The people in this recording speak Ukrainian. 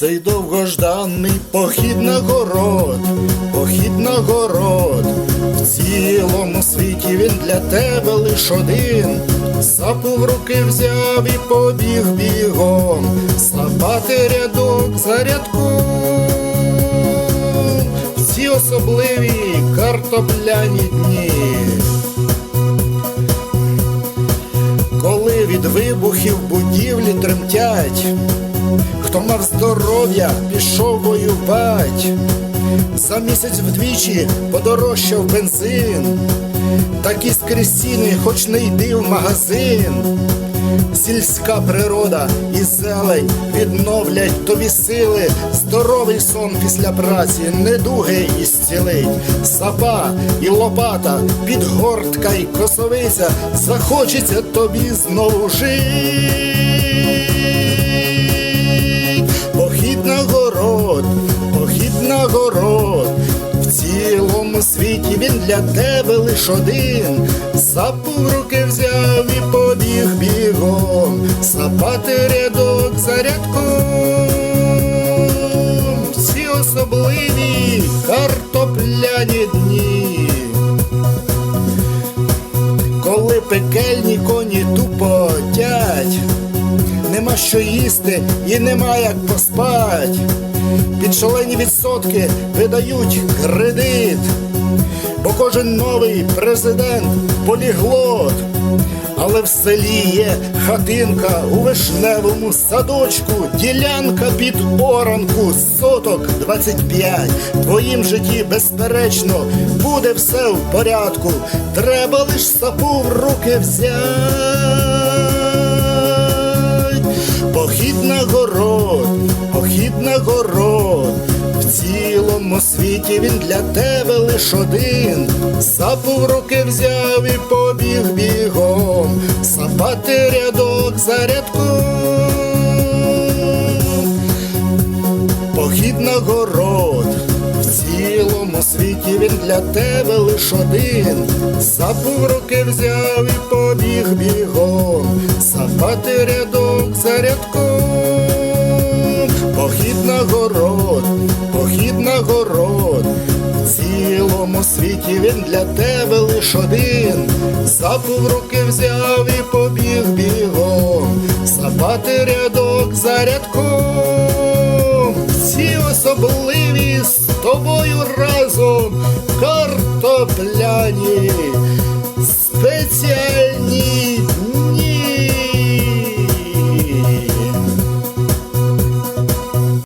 цей довгожданий похід на город, похід на город. В цілому світі він для тебе лиш один. Сапу в руки взяв і побіг бігом, слабати рядок за рядком. В особливі картопляні дні. Коли від вибухів будівлі тремтять, хто мав здоров'я, пішов воювать, за місяць вдвічі подорожчав бензин, такі скрізь ціни, хоч не йди в магазин. Сільська природа і зелень відновлять тобі сили, здоровий сон після праці, недуги і зцілить, сапа і лопата, підгортка й косовиця, захочеться тобі знову жить. Город, похід на город. В цілому світі він для тебе лиш один. Сапу руки взяв і побіг бігом, сапати рядок за рядком. Всі особливі картопляні дні. Коли пекельні коні тупотять, нема що їсти і нема як поспать. Під шалені відсотки видають кредит, бо кожен новий президент поліглот. Але в селі є хатинка у вишневому садочку, ділянка під оранку, соток 25. В твоїм житті, безперечно, буде все в порядку. Треба лиш сапу в руки взять. Похід на город, похід на город. В цілому світі він для тебе лиш один. Сапу в руки взяв і побіг бігом, сапати рядок за рядком. Похід на город, цілому світі він для тебе лиш один. Сапу в руки взяв і побіг бігом, сапати рядок за рядком. Похід на город, похід на город. В цілому світі він для тебе лиш один. Сапу в руки взяв і побіг бігом, сапати рядок за рядком. Всі особливі тобою разом картопляні. Спеціальні